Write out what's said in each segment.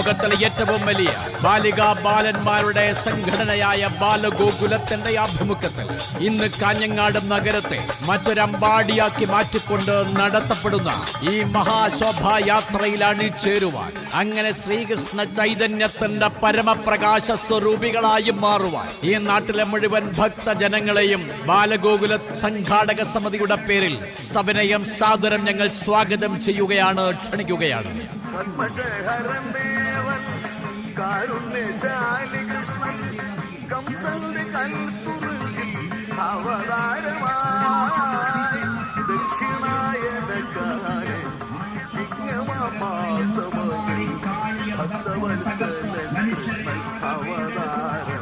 ലോകത്തിലെ ഏറ്റവും വലിയ ബാലികാ ബാലന്മാരുടെ സംഘടനയായ ബാലഗോകുലത്തിന്റെ ആഭിമുഖ്യത്തിൽ ഇന്ന് കാഞ്ഞങ്ങാട് നഗരത്തെ മറ്റൊരമ്പാടിയാക്കി മാറ്റിക്കൊണ്ട് നടത്തപ്പെടുന്ന ഈ മഹാശോഭായാത്രയിൽ അണിചേരുവാൻ അങ്ങനെ ശ്രീകൃഷ്ണ ചൈതന്യത്തിന്റെ പരമപ്രകാശ സ്വരൂപികളായി മാറുവാൻ. ഈ നാട്ടിലെ മുഴുവൻ ഭക്തജനങ്ങളെയും ബാലഗോകുല സംഘാടക സമിതിയുടെ പേരിൽ സവിനയം സാദരം ഞങ്ങൾ സ്വാഗതം ചെയ്യുകയാണ് ക്ഷണിക്കുകയാണ്. പത്മശേഖരൻ ദേവൻ കാരുണ്യശാലി കൃഷ്ണൻ കംസന്റെ കൽത്തുറുകിൽ അവതാരമായി ദക്ഷിണായനക്കാരൻ ചിങ്ങമാസമായി ഭക്തവത്സലൻ അവതാരമായി.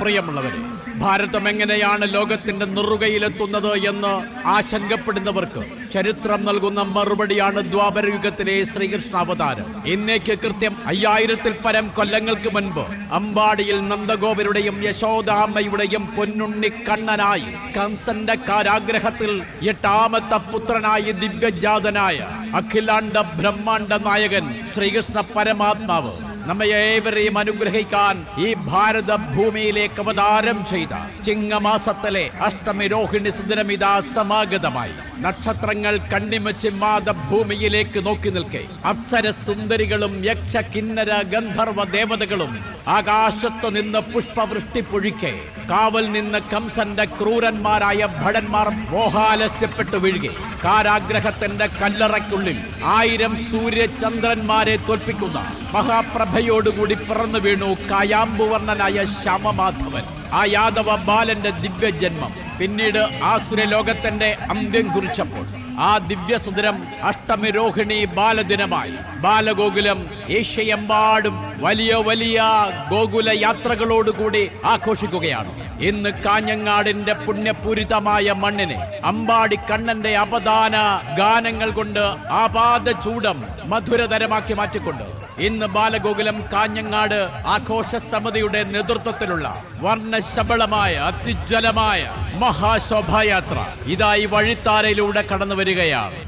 പ്രിയമുള്ളവരെ ഭാരതം എങ്ങനെയാണ് ലോകത്തിന്റെ നെറുകയിലെത്തുന്നത് എന്ന് ആശങ്കപ്പെടുന്നവർക്ക് ചരിത്രം നൽകുന്ന മറുപടിയാണ് ദ്വാപരയുഗത്തിലെ ശ്രീകൃഷ്ണ അവതാരം ഇന്നേക്ക് കൃത്യം അയ്യായിരത്തിൽ പരം കൊല്ലങ്ങൾക്ക് മുൻപ് അമ്പാടിയിൽ നന്ദഗോപരുടെയും യശോദാമ്മയുടെയും പൊന്നുണ്ണി കണ്ണനായി കംസന്റെ കാരാഗ്രഹത്തിൽ എട്ടാമത്തെ പുത്രനായി ദിവ്യജാതനായ അഖിലാണ്ട ബ്രഹ്മാണ്ട നായകൻ ശ്രീകൃഷ്ണ പരമാത്മാവ്. നമ്മെ ഏവരെയും അനുഗ്രഹിക്കാൻ ഈ ഭാരത ഭൂമിയിലേക്ക് അവതാരം ചെയ്ത ചിങ്ങമാസത്തിലെ അഷ്ടമി രോഹിണി സുദിനമിതാ സമാഗതമായി. നക്ഷത്രങ്ങൾ കണ്ണിമച്ച് മാതഭൂമിയിലേക്ക് നോക്കി നിൽക്കെ. അപ്സര സുന്ദരികളും യക്ഷ കിന്നര ഗന്ധർവ ദേവതകളും ആകാശത്തു നിന്ന് പുഷ്പവൃഷ്ടി പൊഴിക്കെ. കാവൽ നിന്ന് കംസന്റെ ക്രൂരന്മാരായ ഭടന്മാർ മോഹാലസ്യപ്പെട്ടു വീഴുകെ. കാരാഗ്രഹത്തിന്റെ കല്ലറയ്ക്കുള്ളിൽ ആയിരം സൂര്യചന്ദ്രന്മാരെ തോൽപ്പിക്കുന്ന മഹാപ്രഭയോടുകൂടി പിറന്നു വീണു കായാമ്പുവർണനായ ശ്യാമമാധവൻ. ആ യാദവ ബാലന്റെ ദിവ്യജന്മം. പിന്നീട് ആസുര ലോകത്തിന്റെ അന്ത്യം കുറിച്ചപ്പോൾ ആ ദിവ്യസുന്ദരം അഷ്ടമി രോഹിണി ബാലദിനമായി. ബാലഗോകുലം ഏഷ്യയെമ്പാടും വലിയ വലിയ ഗോകുല യാത്രകളോടുകൂടി ആഘോഷിക്കുകയാണ്. ഇന്ന് കാഞ്ഞങ്ങാടിന്റെ പുണ്യപൂരിതമായ മണ്ണിനെ അമ്പാടി കണ്ണന്റെ അപദാന ഗാനങ്ങൾ കൊണ്ട് ആപാദ ചൂടം മധുരതരമാക്കി മാറ്റിക്കൊണ്ട് ഇന്ന് ബാലഗോകുലം കാഞ്ഞങ്ങാട് ആഘോഷ സമിതിയുടെ നേതൃത്വത്തിലുള്ള വർണശബളമായ അതിജ്വലമായ മഹാശോഭായാത്ര ഇതായി വഴിത്താരയിലൂടെ കടന്നു വരികയാണ്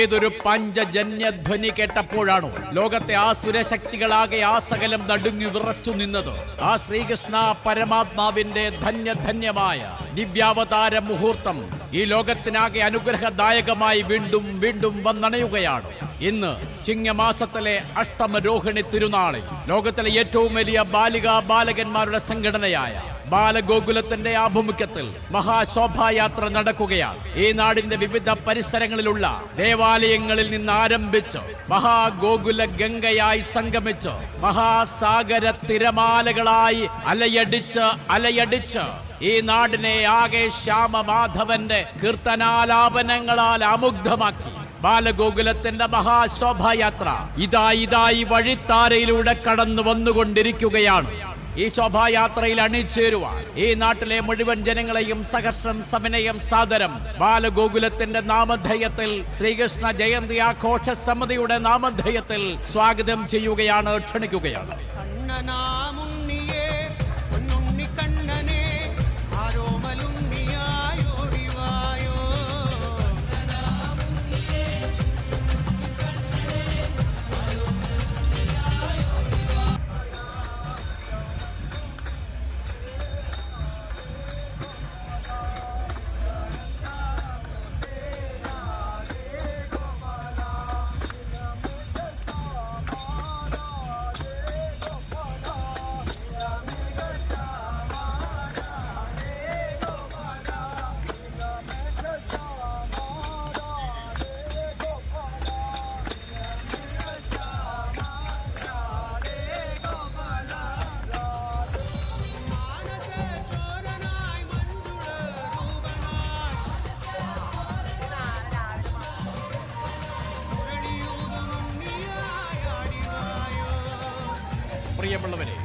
ഏതൊരു പഞ്ചജന്യധ്വനി കേട്ടപ്പോഴാണോ ലോകത്തെ ആ സുരശക്തികളാകെ ആ സകലം നടുങ്ങി വിറച്ചു നിന്നത്? ആ ശ്രീകൃഷ്ണ പരമാത്മാവിന്റെ ധന്യധന്യമായ ദിവ്യാവതാര മുഹൂർത്തം ഈ ലോകത്തിനാകെ അനുഗ്രഹദായകമായി വീണ്ടും വീണ്ടും വന്നണയുകയാണ്. ഇന്ന് ചിങ്ങമാസത്തിലെ അഷ്ടമരോഹിണി തിരുനാളിൽ ലോകത്തിലെ ഏറ്റവും വലിയ ബാലികാ ബാലകന്മാരുടെ സംഘടനയായ ബാലഗോകുലത്തിന്റെ ആഭിമുഖ്യത്തിൽ മഹാശോഭായാത്ര നടക്കുകയാണ്. ഈ നാടിന്റെ വിവിധ പരിസരങ്ങളിലുള്ള ദേവാലയങ്ങളിൽ നിന്ന് ആരംഭിച്ച് മഹാഗോകുല ഗംഗയായി സംഗമിച്ച് മഹാസാഗര തിരമാലകളായി അലയടിച്ച് അലയടിച്ച് ഈ നാടിനെ ആകെ ശ്യാമമാധവന്റെ കീർത്തനാലാപനങ്ങളാൽ അമുഗ്ധമാക്കി. ബാലഗോകുലത്തിന്റെ മഹാശോഭായാത്ര ഇതാ ഇതായി വഴിത്താരയിലൂടെ കടന്നു വന്നുകൊണ്ടിരിക്കുകയാണ് ഈ ശോഭായാത്രയിൽ അണിചേരുവാൻ ഈ നാട്ടിലെ മുഴുവൻ ജനങ്ങളെയും സഹർഷം സമനയം സാദരം ബാലഗോകുലത്തിന്റെ നാമധേയത്തിൽ ശ്രീകൃഷ്ണ ജയന്തി ആഘോഷ സമിതിയുടെ നാമധേയത്തിൽ സ്വാഗതം ചെയ്യുകയാണ് ക്ഷണിക്കുകയാണ്. പ്രിയമുള്ളവരെ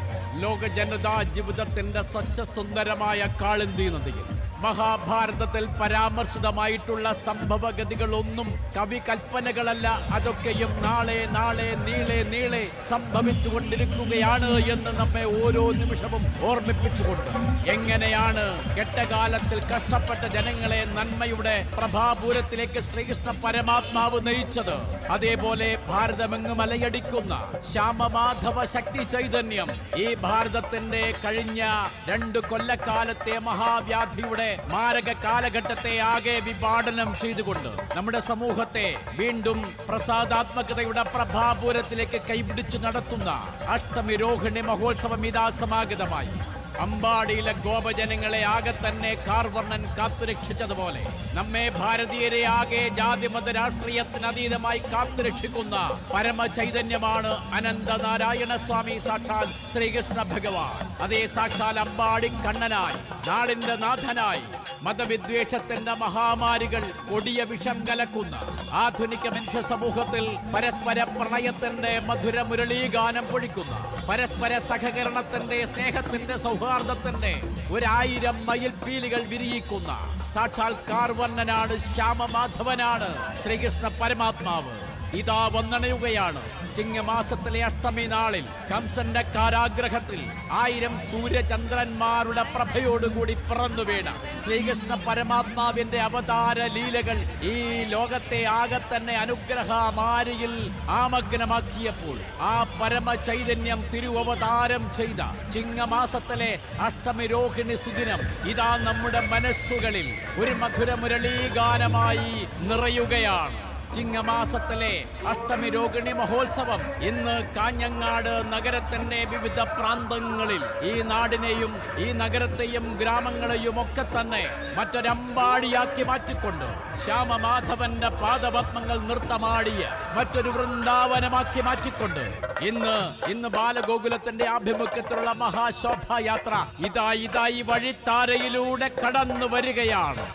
ലോക ജനതാ ജീവിതത്തിന്റെ സ്വച്ഛ സുന്ദരമായ കാളിന്തി നദിയിൽ മഹാഭാരതത്തിൽ പരാമർശിതമായിട്ടുള്ള സംഭവഗതികളൊന്നും കവി കൽപ്പനകളല്ല അതൊക്കെയും നാളെ നാളെ നീളെ നീളെ സംഭവിച്ചുകൊണ്ടിരിക്കുകയാണ് എന്ന് നമ്മെ ഓരോ നിമിഷവും ഓർമ്മിപ്പിച്ചുകൊണ്ട്. എങ്ങനെയാണ് കെട്ടകാലത്തിൽ കഷ്ടപ്പെട്ട ജനങ്ങളെ നന്മയുടെ പ്രഭാപൂരത്തിലേക്ക് ശ്രീകൃഷ്ണ പരമാത്മാവ് നയിച്ചത്? അതേപോലെ ഭാരതമെങ്ങും മലയടിക്കുന്ന ശ്യാമമാധവ ശക്തി ചൈതന്യം. ഈ ഭാരതത്തിന്റെ കഴിഞ്ഞ രണ്ടു കൊല്ലക്കാലത്തെ മഹാവ്യാധിയുടെ മാരക കാലഘട്ടത്തെ ആകെ വിപാടനം ചെയ്തുകൊണ്ട് നമ്മുടെ സമൂഹത്തെ വീണ്ടും പ്രസാദാത്മകതയുടെ പ്രഭാപൂരത്തിലേക്ക് കൈപിടിച്ചു നടത്തുന്ന അഷ്ടമി രോഹിണി മഹോത്സവം ഇതാ സമാഗതമായി. അമ്പാടിയിലെ ഗോപജനങ്ങളെ ആകെ തന്നെ കാർവർണൻ കാത്തുരക്ഷിച്ചതുപോലെ നമ്മെ ഭാരതീയരെ ആകെ ജാതിമത രാഷ്ട്രീയത്തിനതീതമായി കാത്തുരക്ഷിക്കുന്ന പരമചൈതന്യമാണ് അനന്ത നാരായണ സ്വാമി സാക്ഷാൽ ശ്രീകൃഷ്ണ ഭഗവാൻ. അതേ സാക്ഷാൽ അമ്പാടി കണ്ണനായി നാടിന്റെ നാഥനായി മതവിദ്വേഷത്തിന്റെ മഹാമാരികൾ കൊടിയ വിഷം കലക്കുന്ന ആധുനിക മനുഷ്യ സമൂഹത്തിൽ പരസ്പര പ്രണയത്തിന്റെ മധുര മുരളീഗാനം പൊഴിക്കുന്ന പരസ്പര സഹകരണത്തിന്റെ സ്നേഹത്തിന്റെ സൗഹാർദ്ദത്തിന്റെ ഒരായിരം മയിൽ പീലികൾ വിരിയിക്കുന്ന സാക്ഷാൽ കാർവർണനാണ് ശ്യാമമാധവനാണ് ശ്രീകൃഷ്ണ പരമാത്മാവ്. ഇതാ വന്നണയുകയാണ്. ചിങ്ങമാസത്തിലെ അഷ്ടമി നാളിൽ കംസന്റെ കാരാഗ്രഹത്തിൽ ആയിരം സൂര്യചന്ദ്രന്മാരുടെ പ്രഭയോടുകൂടി പിറന്നു വീണ ശ്രീകൃഷ്ണ പരമാത്മാവിന്റെ അവതാര ലീലകൾ ഈ ലോകത്തെ ആകെ തന്നെ അനുഗ്രഹമാരിയിൽ ആമഗ്നമാക്കിയപ്പോൾ ആ പരമ ചൈതന്യം തിരുവവതാരം ചെയ്ത ചിങ്ങമാസത്തിലെ അഷ്ടമി രോഹിണി സുദിനം ഇതാ നമ്മുടെ മനസ്സുകളിൽ ഒരു മധുര മുരളീഗാനമായി നിറയുകയാണ്. ചിങ്ങമാസത്തിലെ അഷ്ടമി രോഹിണി മഹോത്സവം ഇന്ന് കാഞ്ഞങ്ങാട് നഗരത്തിന്റെ വിവിധ പ്രാന്തങ്ങളിൽ ഈ നാടിനെയും ഈ നഗരത്തെയും ഗ്രാമങ്ങളെയും ഒക്കെ തന്നെ മറ്റൊരമ്പാടിയാക്കി മാറ്റിക്കൊണ്ട് ശ്യാമമാധവന്റെ പാദപത്മങ്ങൾ നൃത്തമാടിയ മറ്റൊരു വൃന്ദാവനമാക്കി മാറ്റിക്കൊണ്ട് ഇന്ന് ഇന്ന് ബാലഗോകുലത്തിന്റെ ആഭിമുഖ്യത്തിലുള്ള മഹാശോഭായാത്ര ഇതാ ഇതാ ഈ വഴിത്താരയിലൂടെ കടന്നു വരികയാണ്.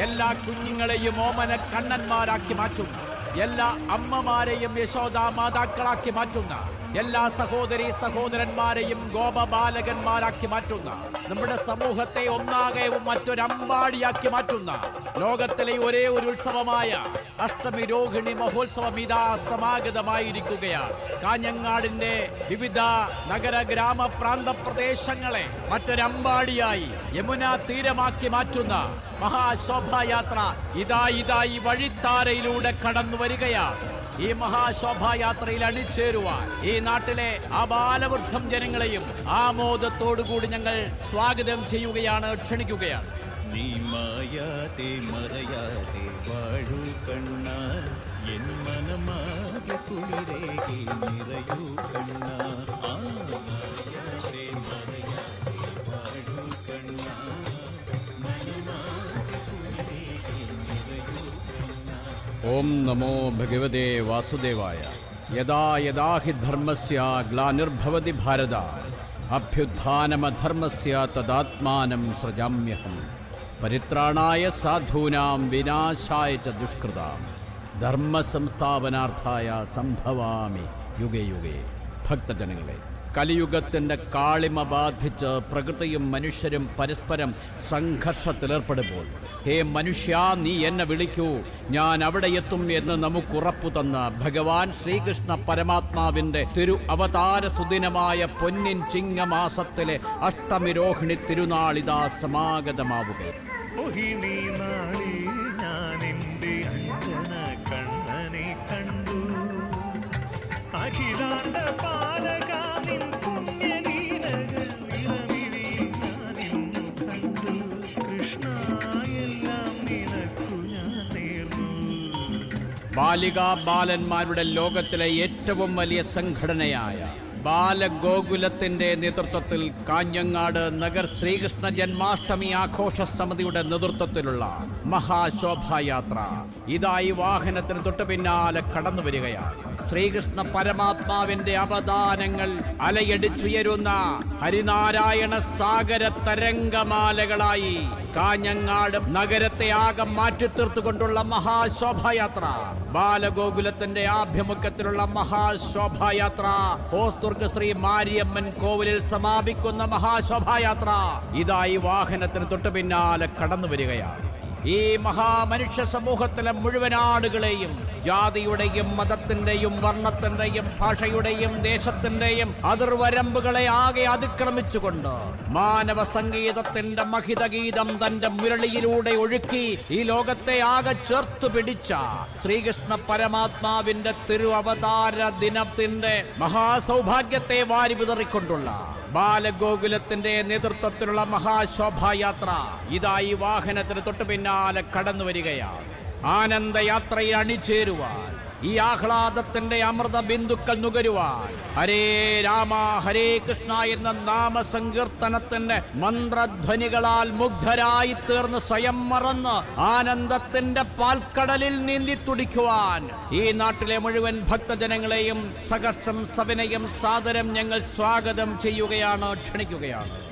എല്ലാ കുഞ്ഞുങ്ങളെയും ഓമന കണ്ണന്മാരാക്കി മാറ്റുന്ന. എല്ലാ അമ്മമാരെയും യശോദാ മാതാക്കളാക്കി മാറ്റുന്ന. എല്ലാ സഹോദരി സഹോദരന്മാരെയും ഗോപബാലകന്മാരാക്കി മാറ്റുന്ന നമ്മുടെ സമൂഹത്തെ ഒന്നാകെ മറ്റൊരമ്പാടിയാക്കി മാറ്റുന്ന ലോകത്തിലെ ഒരേ ഒരു ഉത്സവമായ അഷ്ടമി രോഹിണി മഹോത്സവം ഇതാ സമാഗതമായിരിക്കുകയാണ്. കാഞ്ഞങ്ങാടിന്റെ വിവിധ നഗര ഗ്രാമ പ്രാന്ത പ്രദേശങ്ങളെ മറ്റൊരമ്പാടിയായി യമുന തീരമാക്കി മാറ്റുന്ന മഹാശോഭായാത്ര ഇതാ ഇതാ ഈ വഴിത്താരയിലൂടെ കടന്നു വരികയാണ് ഈ മഹാശോഭായാത്രയിൽ അണിചേരുവാൻ ഈ നാട്ടിലെ അബാലവൃദ്ധം ജനങ്ങളെയും ആമോദത്തോടുകൂടി ഞങ്ങൾ സ്വാഗതം ചെയ്യുകയാണ് ക്ഷണിക്കുകയാണ്. നീ മായാതെ മറയാതെ വാഴു എൻ മനമാകെ കുളിരേകെ നിറയൂ കണ്ണ. ഓം നമോ ഭഗവതേ വാസുദേവായ യഥാ യഥാ ഹി ധർമ്മസ്യ ഗ്ലാനിർഭവതി ഭാരത അഭ്യുത്ഥാനമധർമ്മസ്യ തദാത്മാനം സൃജാമ്യഹം പരിത്രാണായ സാധൂനാം വിനാശായ ച ദുഷ്കൃതാം ധർമ്മ സംസ്ഥാപനാർത്ഥായ സംഭവാമി യുഗേ യുഗേ ഭക്തജനങ്ങളെ കലിയുഗത്തിന്റെ കാളിമ ബാധിച്ച് പ്രകൃതിയും മനുഷ്യരും പരസ്പരം സംഘർഷത്തിലേർപ്പെടുമ്പോൾ ഹേ മനുഷ്യ നീ എന്നെ വിളിക്കൂ. ഞാൻ അവിടെ എത്തും എന്ന് നമുക്ക് ഉറപ്പു തന്ന ഭഗവാൻ ശ്രീകൃഷ്ണ പരമാത്മാവിന്റെ തിരു അവതാര സുദിനമായ പൊന്നിൻ ചിങ്ങമാസത്തിലെ അഷ്ടമി രോഹിണി തിരുനാളിതാ സമാഗതമാവുക. മോഹിനി അഖിലാണ്ട പാലക ബാലികാ ബാലന്മാരുടെ ലോകത്തിലെ ഏറ്റവും വലിയ സംഘടനയായ ബാലഗോകുലത്തിന്റെ നേതൃത്വത്തിൽ കാഞ്ഞങ്ങാട് നഗർ ശ്രീകൃഷ്ണ ജന്മാഷ്ടമി ആഘോഷ സമിതിയുടെ നേതൃത്വത്തിലുള്ള മഹാശോഭായാത്ര ഇതായി വാഹനത്തിന് തൊട്ടു പിന്നാലെ കടന്നു വരികയാണ്. ശ്രീകൃഷ്ണ പരമാത്മാവിന്റെ അവദാനങ്ങൾ അലയടിച്ചുയരുന്ന ഹരിനാരായണ സാഗര തരംഗമാലകളായി കാഞ്ഞങ്ങാട് നഗരത്തെ ആകെ മാറ്റിത്തീർത്തുകൊണ്ടുള്ള മഹാശോഭയാത്ര ബാലഗോകുലത്തിന്റെ ആഭിമുഖ്യത്തിലുള്ള മഹാശോഭയാത്ര ഹോസ്തുർക്ക് ശ്രീ മാരിയമ്മൻ കോവിലിൽ സമാപിക്കുന്ന മഹാശോഭയാത്ര. ഇതായി വാഹനത്തിന് തൊട്ടു പിന്നാലെ കടന്നു വരികയാണ് ഈ മഹാമനുഷ്യ സമൂഹത്തിലെ മുഴുവൻ ആളുകളെയും ജാതിയുടെയും മതത്തിന്റെയും വർണത്തിന്റെയും ഭാഷയുടെയും ദേശത്തിന്റെയും അതിർവരമ്പുകളെ ആകെ അതിക്രമിച്ചുകൊണ്ട് മാനവ സംഗീതത്തിന്റെ മഹിതഗീതം തന്റെ മുരളിയിലൂടെ ഒഴുക്കി ഈ ലോകത്തെ ആകെ ചേർത്തു പിടിച്ച ശ്രീകൃഷ്ണ പരമാത്മാവിന്റെ തിരു അവതാര ദിനത്തിന്റെ മഹാസൗഭാഗ്യത്തെ വാരി വിതറിക്കൊണ്ടുള്ള ബാലഗോകുലത്തിന്റെ നേതൃത്വത്തിലുള്ള മഹാശോഭായാത്ര ഇതായി വാഹനത്തിന് തൊട്ടു പിന്നാലെ കടന്നു വരികയാണ് ആനന്ദയാത്രയിൽ അണിചേരുവാൻ ഈ ആഹ്ലാദത്തിന്റെ അമൃത ബിന്ദുക്കൾ നുകരുവാൻ. ഹരേ രാമ ഹരേ കൃഷ്ണ എന്ന നാമസങ്കീർത്തനത്തിന്റെ മന്ത്രധ്വനികളാൽ മുഗ്ധരായി തീർന്ന് സ്വയം മറന്ന് ആനന്ദത്തിന്റെ പാൽക്കടലിൽ നീന്തി തുടിക്കുവാൻ. ഈ നാട്ടിലെ മുഴുവൻ ഭക്തജനങ്ങളെയും സഹർഷം സവിനയം സാദരം ഞങ്ങൾ സ്വാഗതം ചെയ്യുകയാണ് ക്ഷണിക്കുകയാണ്.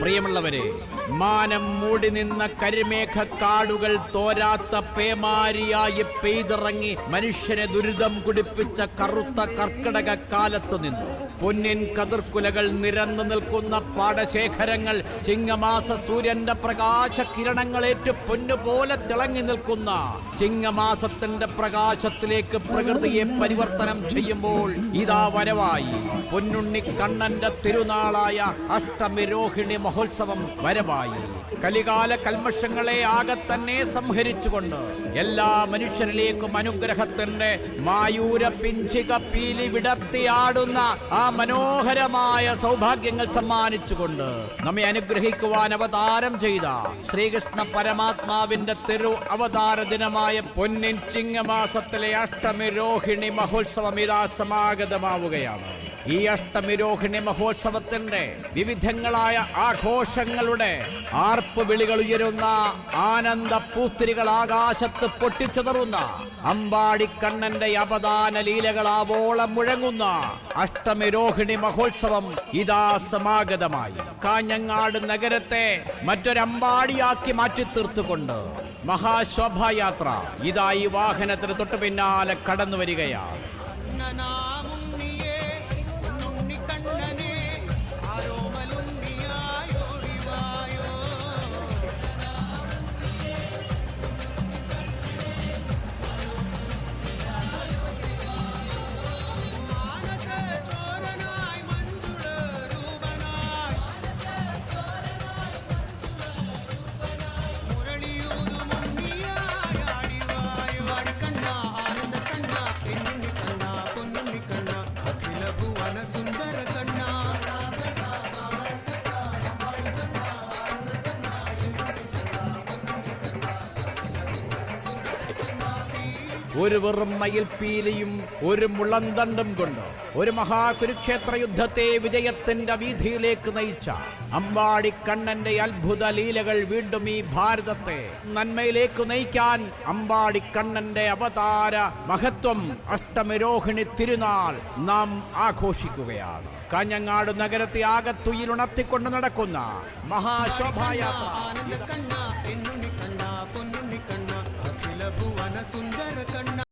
പ്രിയമുള്ളവരെ മാനം മൂടി നിന്ന കരിമേഘ കാടുകൾ തോരാത്ത പേമാരിയായി പെയ്തിറങ്ങി മനുഷ്യനെ ദുരിതം കുടിപ്പിച്ച കറുത്ത കർക്കിടക കാലത്തു നിന്നു. പൊന്നിൻ കതിർക്കുലകൾ നിരന്നു നിൽക്കുന്ന പാടശേഖരങ്ങൾ ചിങ്ങമാസ സൂര്യന്റെ പ്രകാശ കിരണങ്ങളേറ്റ് പൊന്നുപോലെ തിളങ്ങി നിൽക്കുന്ന ചിങ്ങമാസത്തിന്റെ പ്രകാശത്തിലേക്ക് പ്രകൃതിയെ പരിവർത്തനം ചെയ്യുമ്പോൾ ഇതാ വരവായി. പൊന്നുണ്ണി കണ്ണന്റെ തിരുനാളായ അഷ്ടമിരോഹിണി മഹോത്സവം വരവായി. കലികാല കൽമഷങ്ങളെ ആകെ തന്നെ സംഹരിച്ചുകൊണ്ട് എല്ലാ മനുഷ്യരിലേക്കും അനുഗ്രഹത്തിന്റെ മായൂര പിഞ്ചിക പീലി വിടർത്തിയാടുന്ന ആ മനോഹരമായ സൗഭാഗ്യങ്ങൾ സമ്മാനിച്ചുകൊണ്ട് നമ്മെ അനുഗ്രഹിക്കുവാൻ അവതാരം ചെയ്ത ശ്രീകൃഷ്ണ പരമാത്മാവിന്റെ തെരു അവതാര ദിനമായ പൊന്നിൻ ചിങ്ങമാസത്തിലെ അഷ്ടമി രോഹിണി മഹോത്സവം ഇതാ സമാഗതമാവുകയാണ്. ഈ അഷ്ടമിരോഹിണി മഹോത്സവത്തിന്റെ വിവിധങ്ങളായ ആഘോഷങ്ങളുടെ ആർപ്പ് വിളികൾ ഉയരുന്ന ആനന്ദ പൂത്തിരികൾ ആകാശത്ത് പൊട്ടിച്ചതറുന്ന അമ്പാടിക്കണ്ണന്റെ അപദാന ലീലകളാവോളം മുഴങ്ങുന്ന അഷ്ടമിരോഹിണി മഹോത്സവം ഇതാ സമാഗതമായി കാഞ്ഞങ്ങാട് നഗരത്തെ മറ്റൊരമ്പാടിയാക്കി മാറ്റി തീർത്തുകൊണ്ട് മഹാശോഭായാത്ര ഇതാ ഈ വാഹനത്തിന് തൊട്ടു പിന്നാലെ കടന്നു വരികയാണ്. ഒരു വെറും മയിൽപ്പീലിയും ഒരു മുളന്തണ്ടും കൊണ്ട് ഒരു മഹാകുരുക്ഷേത്ര യുദ്ധത്തെ വിജയത്തിന്റെ വീതിയിലേക്ക് നയിച്ച അമ്പാടി കണ്ണന്റെ അത്ഭുത ലീലകൾ വീണ്ടും ഈ ഭാരതത്തെ നന്മയിലേക്ക് നയിക്കാൻ അമ്പാടി കണ്ണന്റെ അവതാര മഹത്വം അഷ്ടമിരോഹിണി തിരുനാൾ നാം ആഘോഷിക്കുകയാണ്. കാഞ്ഞങ്ങാട് നഗരത്തെ ആകത്തുയിലുണർത്തിക്കൊണ്ട് നടക്കുന്ന മഹാശോഭായാത്ര. சுந்தர கண்ணா.